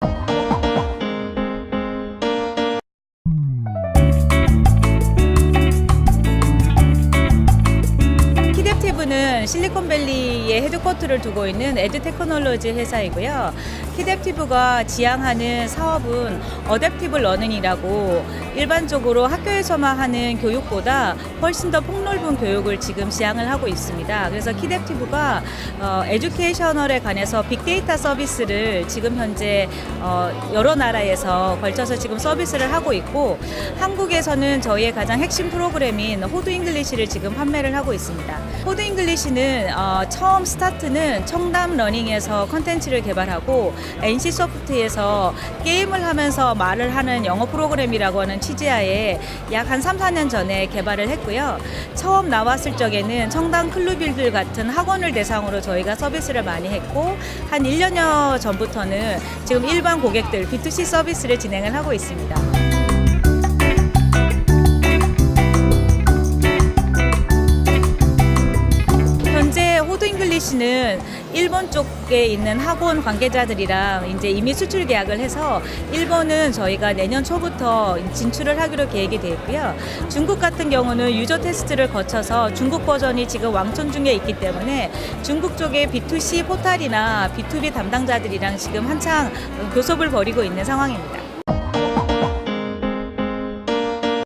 Bye. 키댑티브는 실리콘밸리에 헤드쿼터를 두고 있는 에드테크놀로지 회사이고요. 키댑티브가 지향하는 사업은 어댑티브 러닝이라고 일반적으로 학교에서만 하는 교육보다 훨씬 더 폭넓은 교육을 지금 지향을 하고 있습니다. 그래서 키댑티브가 어, 에듀케이셔널에 관해서 빅데이터 서비스를 지금 현재 어, 여러 나라에서 걸쳐서 지금 서비스를 하고 있고 한국에서는 저희의 가장 핵심 프로그램인 호두 잉글리시를 지금 판매를 하고 있습니다. 호두 잉글리시는 어, 처음 스타트는 청담 러닝에서 컨텐츠를 개발하고 NC 소프트에서 게임을 하면서 말을 하는 영어 프로그램이라고 하는 취지하에 약 한 3, 4년 전에 개발을 했고요. 처음 나왔을 적에는 청담 클루빌들 같은 학원을 대상으로 저희가 서비스를 많이 했고 한 1년여 전부터는 지금 일반 고객들 B2C 서비스를 진행을 하고 있습니다. 잉글리시는 일본 쪽에 있는 학원 관계자들이랑 이제 이미 수출 계약을 해서 일본은 저희가 내년 초부터 진출을 하기로 계획이 되어 있고요. 중국 같은 경우는 유저 테스트를 거쳐서 중국 버전이 지금 왕천 중에 있기 때문에 중국 쪽의 B2C 포탈이나 B2B 담당자들이랑 지금 한창 교섭을 벌이고 있는 상황입니다.